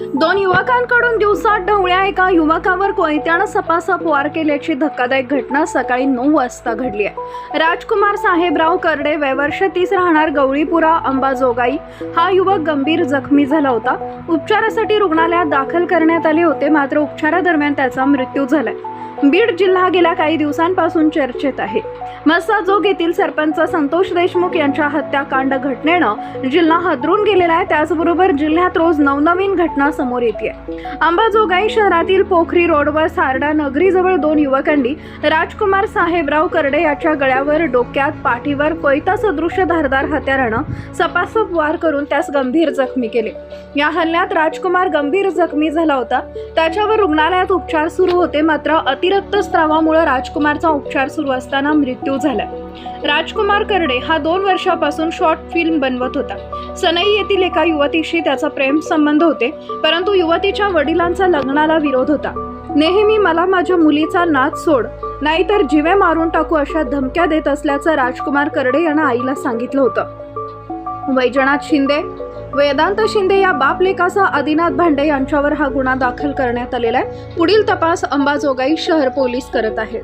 दोन युवकांकडून दिवसात ढवळ्या एका युवकावर कोयत्यानं सपासप वार केल्याची धक्कादायक घटना सकाळी नऊ वाजता घडली आहे. राजकुमार साहेबराव करडे वयवर्ष तीस राहणार गवळीपुरा अंबाजोगाई. हा युवक गंभीर जखमी झाला होता. उपचारासाठी रुग्णालयात दाखल करण्यात आले होते. मात्र उपचारादरम्यान त्याचा मृत्यू झालाय. बीड जिल्हा गेल्या काही दिवसांपासून चर्चेत आहे. मस्साजोग येथील सरपंच संतोष देशमुख यांच्या हत्याकांड घटनेनं जिल्हा हादरून गेलेला आहे. त्याचबरोबर जिल्ह्यात रोज नवनवीन घटना समोर येते अंबाजोगाई शहरातील पोखरी रोडवर सारडा नगरीजवळ दोन युवकांनी राजकुमार साहेबराव करडे याच्या गळ्यावर डोक्यात पाठीवर कोयता सदृश्य धारदार हत्यारानं सपासप वार करून त्यास गंभीर जखमी केले. या हल्ल्यात राजकुमार गंभीर जखमी झाला होता. त्याच्यावर रुग्णालयात उपचार सुरू होते मात्र अतिरिक्त स्त्रावामुळे राजकुमारचा उपचार सुरू असताना मृत्यू झाला. राजकुमार करडे हा दोन वर्षापासून शॉर्ट फिल्म बनवत होता. सनई येथील एका युवतीशी त्याचा प्रेम संबंध होते परंतु युवतीच्या वडिलांचा लग्नाला विरोध होता. नेहमी मला माझ्या मुलीचा नाच सोड नाहीतर जिवे मारून टाकू अशा धमक्या देत असल्याचं राजकुमार कर्डे यांना आईला सांगितलं होतं. वैजनाथ शिंदे वेदांत शिंदे या बापलेखाचा आदिनाथ भांडे यांच्यावर हा गुन्हा दाखल करण्यात आलेला आहे. पुढील तपास अंबाजोगाई शहर पोलीस करत आहेत.